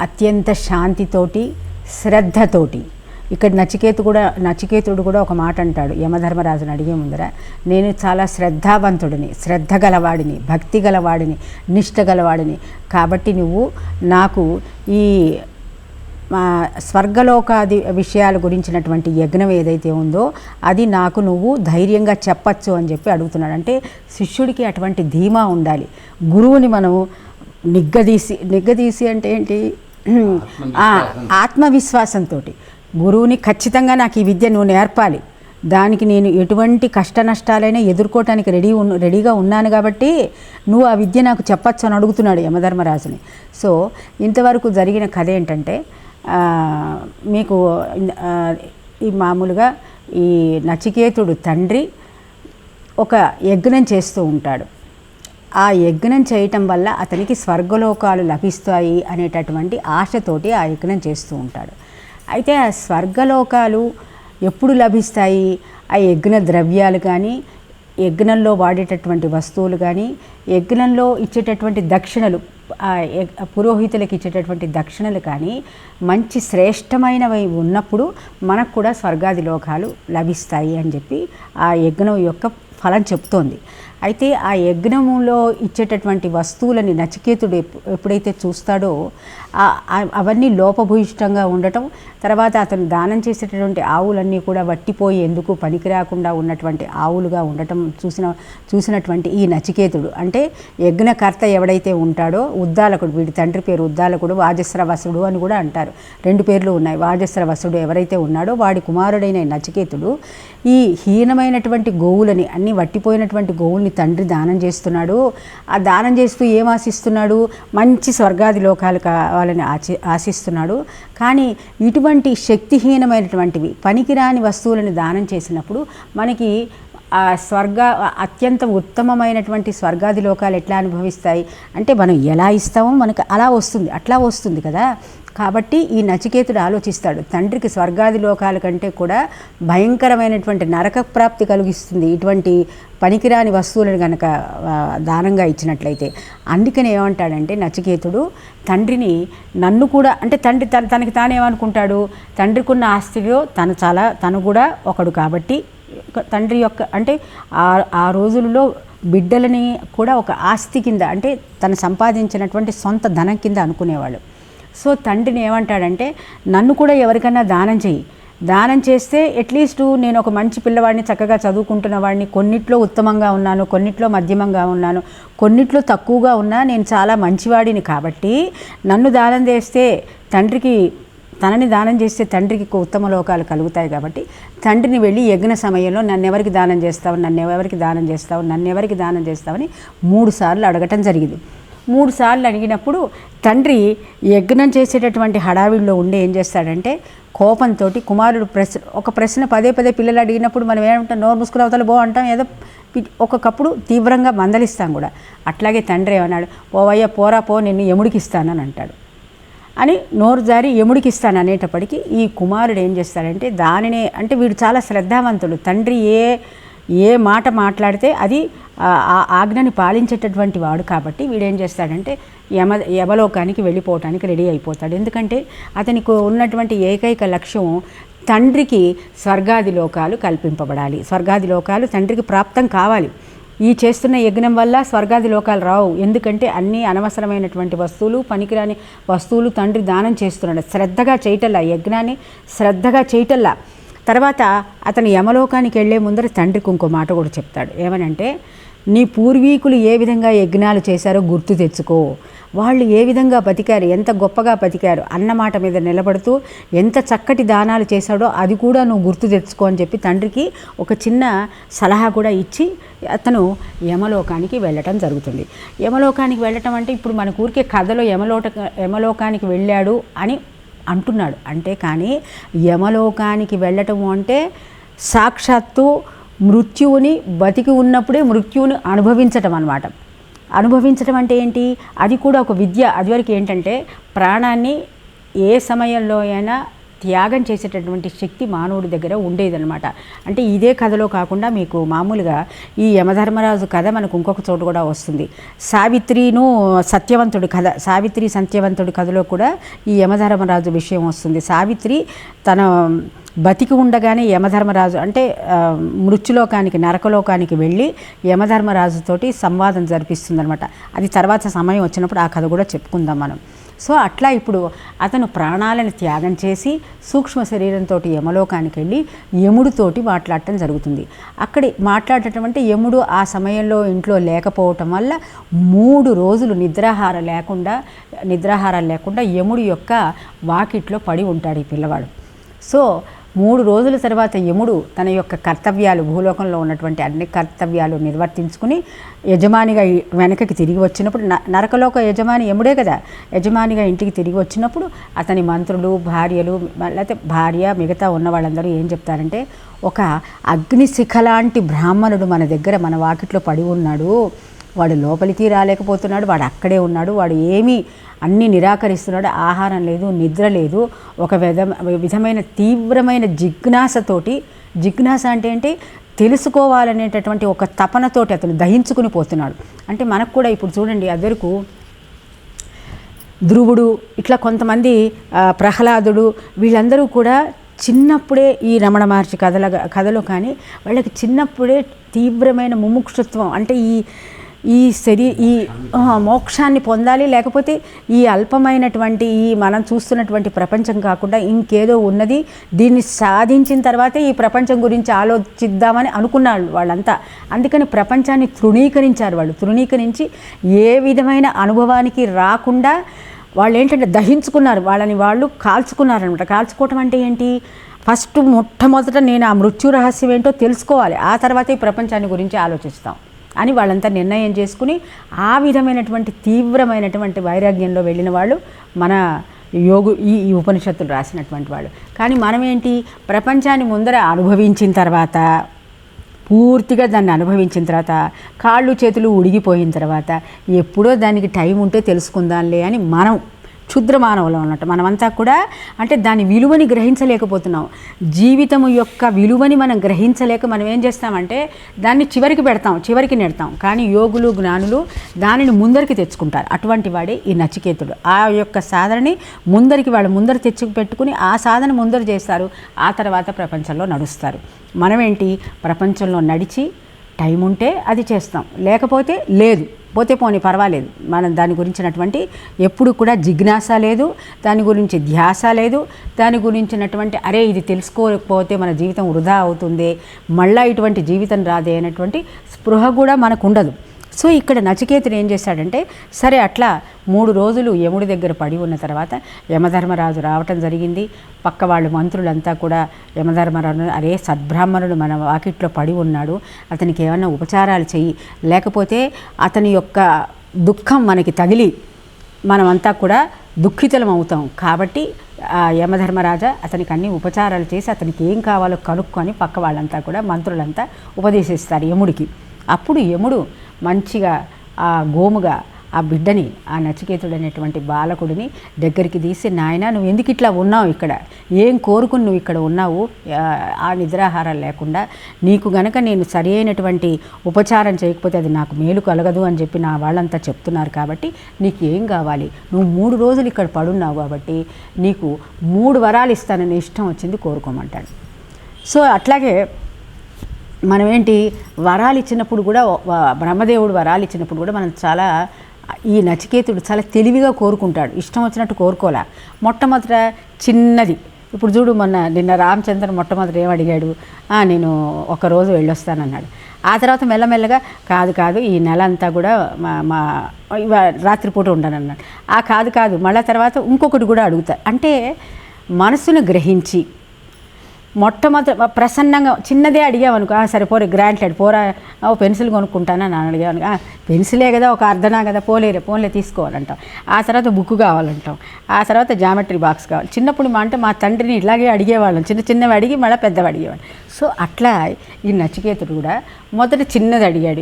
అత్యంత శాంతితోటి శ్రద్ధతోటి. ఇక్కడ నచికేతు కూడా నచికేతుడు కూడా ఒక మాట అంటాడు యమధర్మరాజుని అడిగే ముందర. నేను చాలా శ్రద్ధావంతుడిని శ్రద్ధ గలవాడిని భక్తి గలవాడిని నిష్ట గలవాడిని. కాబట్టి నువ్వు నాకు ఈ మా స్వర్గలోకాది విషయాల గురించినటువంటి యజ్ఞం ఏదైతే ఉందో అది నాకు నువ్వు ధైర్యంగా చెప్పచ్చు అని చెప్పి అడుగుతున్నాడు. అంటే శిష్యుడికి అటువంటి ధీమా ఉండాలి. గురువుని మనం నిగ్గదీసి నిగ్గదీసి అంటే ఏంటి? ఆత్మవిశ్వాసంతో గురువుని ఖచ్చితంగా నాకు ఈ విద్య నువ్వు నేర్పాలి. దానికి నేను ఎటువంటి కష్ట నష్టాలైనా ఎదుర్కోవటానికి రెడీ ఉన్న రెడీగా ఉన్నాను కాబట్టి నువ్వు ఆ విద్య నాకు చెప్పచ్చు అని అడుగుతున్నాడు యమధర్మరాజుని. సో ఇంతవరకు జరిగిన కథ ఏంటంటే మీకు ఈ మామూలుగా ఈ నచికేతుడు తండ్రి ఒక యజ్ఞం చేస్తూ ఉంటాడు. ఆ యజ్ఞం చేయటం వల్ల అతనికి స్వర్గలోకాలు లభిస్తాయి అనేటటువంటి ఆశతోటి ఆ యజ్ఞం చేస్తూ ఉంటాడు. అయితే ఆ స్వర్గలోకాలు ఎప్పుడు లభిస్తాయి? ఆ యజ్ఞ ద్రవ్యాలు కానీ యజ్ఞంలో వాడేటటువంటి వస్తువులు కానీ యజ్ఞంలో ఇచ్చేటటువంటి దక్షిణలు ఆ పురోహితులకు ఇచ్చేటటువంటి దక్షిణలు కానీ మంచి శ్రేష్టమైనవి ఉన్నప్పుడు మనకు కూడా స్వర్గాది లోకాలు లభిస్తాయి అని చెప్పి ఆ యజ్ఞం యొక్క ఫలం చెప్తోంది. అయితే ఆ యజ్ఞములో ఇచ్చేటటువంటి వస్తువులని నచికేతుడు ఎప్పుడైతే చూస్తాడో అవన్నీ లోపభూయిష్టంగా ఉండటం తర్వాత అతను దానం చేసేటటువంటి ఆవులన్నీ కూడా వట్టిపోయి ఎందుకు పనికి రాకుండా ఉన్నటువంటి ఆవులుగా ఉండటం చూసిన చూసినటువంటి ఈ నచికేతుడు. అంటే యజ్ఞకర్త ఎవడైతే ఉంటాడో ఉద్దాలకుడు వీడి తండ్రి పేరు ఉద్దాలకుడు వాజస్రవసుడు అని కూడా అంటారు. రెండు పేర్లు ఉన్నాయి. వాజస్రవసుడు ఎవరైతే ఉన్నాడో వాడి కుమారుడైన నచికేతుడు ఈ హీనమైనటువంటి గోవులని అన్ని వట్టిపోయినటువంటి గోవుల్ని తండ్రి దానం చేస్తున్నాడు. ఆ దానం చేస్తూ ఏం ఆశిస్తున్నాడు? మంచి స్వర్గాది లోకాలు కావాలని ఆచి ఆశిస్తున్నాడు. కానీ ఇటువంటి శక్తిహీనమైనటువంటివి పనికిరాని వస్తువులను దానం చేసినప్పుడు మనకి ఆ స్వర్గ అత్యంత ఉత్తమమైనటువంటి స్వర్గాది లోకాలు ఎట్లా అనుభవిస్తాయి? అంటే మనం ఎలా ఇస్తామో మనకు అలా వస్తుంది అట్లా వస్తుంది కదా? కాబట్టి ఈ నచికేతుడు ఆలోచిస్తాడు తండ్రికి స్వర్గాది లోకాల కంటే కూడా భయంకరమైనటువంటి నరక ప్రాప్తి కలిగిస్తుంది ఇటువంటి పనికిరాని వస్తువులను కనుక దానంగా ఇచ్చినట్లయితే. అందుకని ఏమంటాడంటే నచికేతుడు తండ్రిని నన్ను కూడా అంటే తండ్రి తన తనకి తానేమనుకుంటాడు? తండ్రికి ఉన్న ఆస్తిలో తను చాలా తను కూడా ఒకడు కాబట్టి తండ్రి యొక్క అంటే ఆ ఆ రోజులలో బిడ్డలని కూడా ఒక ఆస్తి కింద అంటే తను సంపాదించినటువంటి సొంత ధనం కింద అనుకునేవాళ్ళు. సో తండ్రిని ఏమంటాడంటే నన్ను కూడా ఎవరికైనా దానం చెయ్యి. దానం చేస్తే అట్లీస్ట్ నేను ఒక మంచి పిల్లవాడిని చక్కగా చదువుకుంటున్న వాడిని కొన్నిట్లో ఉత్తమంగా ఉన్నాను కొన్నిట్లో మధ్యమంగా ఉన్నాను కొన్నిట్లో తక్కువగా ఉన్నా నేను చాలా మంచివాడిని కాబట్టి నన్ను దానం చేస్తే తండ్రికి తనని దానం చేస్తే తండ్రికి ఉత్తమ లోకాలు కలుగుతాయి కాబట్టి తండ్రిని వెళ్ళి యజ్ఞ సమయంలో నన్ను ఎవరికి దానం చేస్తావు నన్ను ఎవరికి దానం చేస్తావు నన్ను ఎవరికి దానం చేస్తావని మూడు సార్లు అడగటం జరిగింది. మూడు సార్లు అడిగినప్పుడు తండ్రి యజ్ఞం చేసేటటువంటి హడావిడిలో ఉండి ఏం చేస్తాడంటే కోపంతో కుమారుడు ప్రశ్న ఒక ప్రశ్న పదే పదే పిల్లలు అడిగినప్పుడు మనం ఏమంటాం నోరు ముసుకులు అవతల బో అంటాం ఏదో ఒక్కొక్కప్పుడు తీవ్రంగా మందలిస్తాం కూడా. అట్లాగే తండ్రి ఏమన్నాడు పోవయ్య పోరా పో నిన్ను ఎముడికి ఇస్తానని అంటాడు. అని నోరు జారి ఎముడికి ఇస్తాను అనేటప్పటికీ ఈ కుమారుడు ఏం చేస్తాడంటే దానినే అంటే వీడు చాలా శ్రద్ధావంతుడు. తండ్రి ఏ ఏ మాట మాట్లాడితే అది ఆ ఆజ్ఞని పాలించేటటువంటి వాడు కాబట్టి వీడేం చేస్తాడంటే యమ యమలోకానికి వెళ్ళిపోవటానికి రెడీ అయిపోతాడు. ఎందుకంటే అతనికి ఉన్నటువంటి ఏకైక లక్ష్యం తండ్రికి స్వర్గాది లోకాలు కల్పింపబడాలి. స్వర్గాది లోకాలు తండ్రికి ప్రాప్తం కావాలి. ఈ చేస్తున్న యజ్ఞం వల్ల స్వర్గాది లోకాలు రావు. ఎందుకంటే అన్ని అనవసరమైనటువంటి వస్తువులు పనికిరాని వస్తువులు తండ్రి దానం చేస్తున్నాడు. శ్రద్ధగా చేయటల్లా యజ్ఞాన్ని శ్రద్ధగా చేయటల్లా. తర్వాత అతను యమలోకానికి వెళ్ళే ముందర తండ్రికి ఇంకో మాట కూడా చెప్తాడు. ఏమనంటే నీ పూర్వీకులు ఏ విధంగా యజ్ఞాలు చేశారో గుర్తు తెచ్చుకో. వాళ్ళు ఏ విధంగా బతికారు ఎంత గొప్పగా బతికారు అన్నమాట మీద నిలబడుతూ ఎంత చక్కటి దానాలు చేశాడో అది కూడా నువ్వు గుర్తు తెచ్చుకో అని చెప్పి తండ్రికి ఒక చిన్న సలహా కూడా ఇచ్చి అతను యమలోకానికి వెళ్ళటం జరుగుతుంది. యమలోకానికి వెళ్ళటం అంటే ఇప్పుడు మన ఊరికే కథలో యమలోట యమలోకానికి వెళ్ళాడు అని అంటున్నాడు. అంటే కానీ యమలోకానికి వెళ్ళటము అంటే సాక్షాత్తు మృత్యువుని బతికి ఉన్నప్పుడే మృత్యువుని అనుభవించటం అనమాట అనుభవించటం అంటే ఏంటి? అది కూడా ఒక విద్య. అదివరకు ఏంటంటే ప్రాణాన్ని ఏ సమయంలో అయినా త్యాగం చేసేటటువంటి శక్తి మానవుడి దగ్గర ఉండేదనమాట అంటే ఇదే కథలో కాకుండా మీకు మామూలుగా ఈ యమధర్మరాజు కథ మనకు ఇంకొక చోటు కూడా వస్తుంది. సావిత్రిను సత్యవంతుడి కథ సావిత్రి సత్యవంతుడి కథలో కూడా ఈ యమధర్మరాజు విషయం వస్తుంది. సావిత్రి తన బతికి ఉండగానే యమధర్మరాజు అంటే మృత్యులోకానికి నరకలోకానికి వెళ్ళి యమధర్మరాజుతోటి సంవాదం జరిపిస్తుందనమాట అది తర్వాత సమయం వచ్చినప్పుడు ఆ కథ కూడా చెప్పుకుందాం మనం. సో అట్లా ఇప్పుడు అతను ప్రాణాలను త్యాగం చేసి సూక్ష్మ శరీరంతో యమలోకానికి వెళ్ళి యముడితోటి మాట్లాడటం జరుగుతుంది. అక్కడి మాట్లాడటం అంటే యముడు ఆ సమయంలో ఇంట్లో లేకపోవటం వల్ల మూడు రోజులు నిద్రాహార లేకుండా నిద్రాహారాలు లేకుండా యముడి యొక్క వాకిట్లో పడి ఉంటాడు ఈ పిల్లవాడు. సో మూడు రోజుల తర్వాత యముడు తన యొక్క కర్తవ్యాలు భూలోకంలో ఉన్నటువంటి అన్ని కర్తవ్యాలు నిర్వర్తించుకుని యజమానిగా వెనకకి తిరిగి వచ్చినప్పుడు న- నరకలోక యజమాని యముడే కదా యజమానిగా ఇంటికి తిరిగి వచ్చినప్పుడు అతని మంత్రులు భార్యలు లేకపోతే భార్య మిగతా ఉన్న వాళ్ళందరూ ఏం చెప్తారంటే ఒక అగ్నిశిఖ లాంటి బ్రాహ్మణుడు మన దగ్గర మన వాకిట్లో పడి ఉన్నాడు వాడు లోపలికి రాలేకపోతున్నాడు వాడు అక్కడే ఉన్నాడు వాడు ఏమీ అన్నీ నిరాకరిస్తున్నాడు ఆహారం లేదు నిద్ర లేదు. ఒక విధ విధమైన తీవ్రమైన జిజ్ఞాసతోటి జిజ్ఞాస అంటే ఏంటి? తెలుసుకోవాలనేటటువంటి ఒక తపనతోటి అతను దహించుకుని పోతున్నాడు. అంటే మనకు కూడా ఇప్పుడు చూడండి అదరకు ధ్రువుడు ఇట్లా కొంతమంది ప్రహ్లాదుడు వీళ్ళందరూ కూడా చిన్నప్పుడే ఈ రమణ మహర్షి కథల కథలో కానీ వాళ్ళకి చిన్నప్పుడే తీవ్రమైన ముముక్షుత్వం అంటే ఈ ఈ శరీ ఈ మోక్షాన్ని పొందాలి లేకపోతే ఈ అల్పమైనటువంటి ఈ మనం చూస్తున్నటువంటి ప్రపంచం కాకుండా ఇంకేదో ఉన్నది. దీన్ని సాధించిన తర్వాతే ఈ ప్రపంచం గురించి ఆలోచిద్దామని అనుకున్నారు వాళ్ళంతా. అందుకని ప్రపంచాన్ని తృణీకరించారు వాళ్ళు. తృణీకరించి ఏ విధమైన అనుభవానికి రాకుండా వాళ్ళు ఏంటంటే దహించుకున్నారు. వాళ్ళని వాళ్ళు కాల్చుకున్నారనమాట కాల్చుకోవటం అంటే ఏంటి? ఫస్ట్ మొట్టమొదట నేను ఆ మృత్యు రహస్యం ఏంటో తెలుసుకోవాలి. ఆ తర్వాత ఈ ప్రపంచాన్ని గురించి ఆలోచిస్తాం. అని వాళ్ళంతా నిర్ణయం చేసుకుని ఆ విధమైనటువంటి తీవ్రమైనటువంటి వైరాగ్యంలో వెళ్ళిన వాళ్ళు మన యోగు ఈ ఈ ఉపనిషత్తులు రాసినటువంటి వాళ్ళు. కానీ మనం ఏంటి ప్రపంచాన్ని ముందర అనుభవించిన తర్వాత పూర్తిగా దాన్ని అనుభవించిన తర్వాత కాళ్ళు చేతులు ఉడిగిపోయిన తర్వాత ఎప్పుడో దానికి టైం ఉంటే తెలుసుకుందాంలే అని మనం క్షుద్ర మానవులు అన్నట్టు మనమంతా కూడా అంటే దాని విలువని గ్రహించలేకపోతున్నాం. జీవితం యొక్క విలువని మనం గ్రహించలేక మనం ఏం చేస్తామంటే దాన్ని చివరికి పెడతాం చివరికి నెడతాం. కానీ యోగులు జ్ఞానులు దానిని ముందరికి తెచ్చుకుంటారు. అటువంటి వాడే ఈ నచికేతుడు. ఆ యొక్క సాధనని ముందరికి వాళ్ళు ముందర తెచ్చి పెట్టుకుని ఆ సాధన ముందర చేస్తారు. ఆ తర్వాత ప్రపంచంలో నడుస్తారు. మనమేంటి? ప్రపంచంలో నడిచి టైం ఉంటే అది చేస్తాం. లేకపోతే లేదు. పోతే పోనీ పర్వాలేదు. మనం దాని గురించినటువంటి ఎప్పుడు కూడా జిజ్ఞాస లేదు. దాని గురించి ధ్యాస లేదు. దాని గురించినటువంటి అరే ఇది తెలుసుకోకపోతే మన జీవితం వృధా అవుతుంది. మళ్ళా ఇటువంటి జీవితం రాదే అనేటువంటి స్పృహ కూడా మనకు ఉండదు. సో ఇక్కడ నచికేతుడు ఏం చేశాడంటే సరే అట్లా మూడు రోజులు యముడి దగ్గర పడి ఉన్న తర్వాత యమధర్మరాజు రావటం జరిగింది. పక్క వాళ్ళు మంత్రులంతా కూడా యమధర్మరాజు అరే సద్బ్రాహ్మణుడు మన వాకిట్లో పడి ఉన్నాడు అతనికి ఏమన్నా ఉపచారాలు చెయ్యి. లేకపోతే అతని యొక్క దుఃఖం మనకి తగిలి మనమంతా కూడా దుఃఖితులం అవుతాం. కాబట్టి ఆ యమధర్మరాజా అతనికి అన్ని ఉపచారాలు చేసి అతనికి ఏం కావాలో కనుక్కొని పక్క వాళ్ళంతా కూడా మంత్రులంతా ఉపదేశిస్తారు యముడికి. అప్పుడు యముడు మంచిగా ఆ గోముగా ఆ బిడ్డని ఆ నచికేతుడు అనేటువంటి బాలకుడిని దగ్గరికి తీసి నాయన నువ్వు ఎందుకు ఇట్లా ఉన్నావు ఇక్కడ? ఏం కోరుకుని నువ్వు ఇక్కడ ఉన్నావు? ఆ, నిద్రాహారాలు లేకుండా నీకు గనక నేను సరి అయినటువంటి ఉపచారం చేయకపోతే అది నాకు మేలు కలగదు అని చెప్పి నా వాళ్ళంతా చెప్తున్నారు కాబట్టి నీకు ఏం కావాలి? నువ్వు మూడు రోజులు ఇక్కడ పడున్నావు కాబట్టి నీకు మూడు వరాలు ఇస్తానని ఇష్టం వచ్చింది కోరుకోమంటాడు. సో అట్లాగే మనం ఏంటి వరాలు ఇచ్చినప్పుడు కూడా బ్రహ్మదేవుడు వరాలు ఇచ్చినప్పుడు కూడా మనం చాలా ఈ నచికేతుడు చాలా తెలివిగా కోరుకుంటాడు. ఇష్టం వచ్చినట్టు కోరుకోలే. మొట్టమొదట చిన్నది. ఇప్పుడు చూడు మొన్న నిన్న రామచంద్ర మొట్టమొదట ఏం అడిగాడు? నేను ఒకరోజు వెళ్ళొస్తానన్నాడు. ఆ తర్వాత మెల్లమెల్లగా కాదు కాదు ఈ నెల అంతా కూడా మా మా రాత్రిపూట ఉండనన్నాడు. ఆ కాదు కాదు మళ్ళా తర్వాత ఇంకొకటి కూడా అడుగుతారు అంటే మనసును గ్రహించి మొట్టమొదటి ప్రసన్నంగా చిన్నదే అడిగామనుకో "ఆ, సరే పోరే గ్రాంట్లేడు పోరా ఓ పెన్సిల్ కొనుక్కుంటానని అని అడిగాను పెన్సిలే కదా ఒక అర్ధనా కదా పోలేరే పోన్లే తీసుకోవాలంటాం ఆ తర్వాత బుక్ కావాలంటాం ఆ తర్వాత జామెట్రీ బాక్స్ కావాలి. చిన్నప్పుడు మా అంటే మా తండ్రిని ఇలాగే అడిగేవాళ్ళం. చిన్న చిన్నవి అడిగి మళ్ళీ పెద్దవి అడిగేవాళ్ళం. సో అట్లా ఈ నచికేతుడు కూడా మొదట చిన్నది అడిగాడు.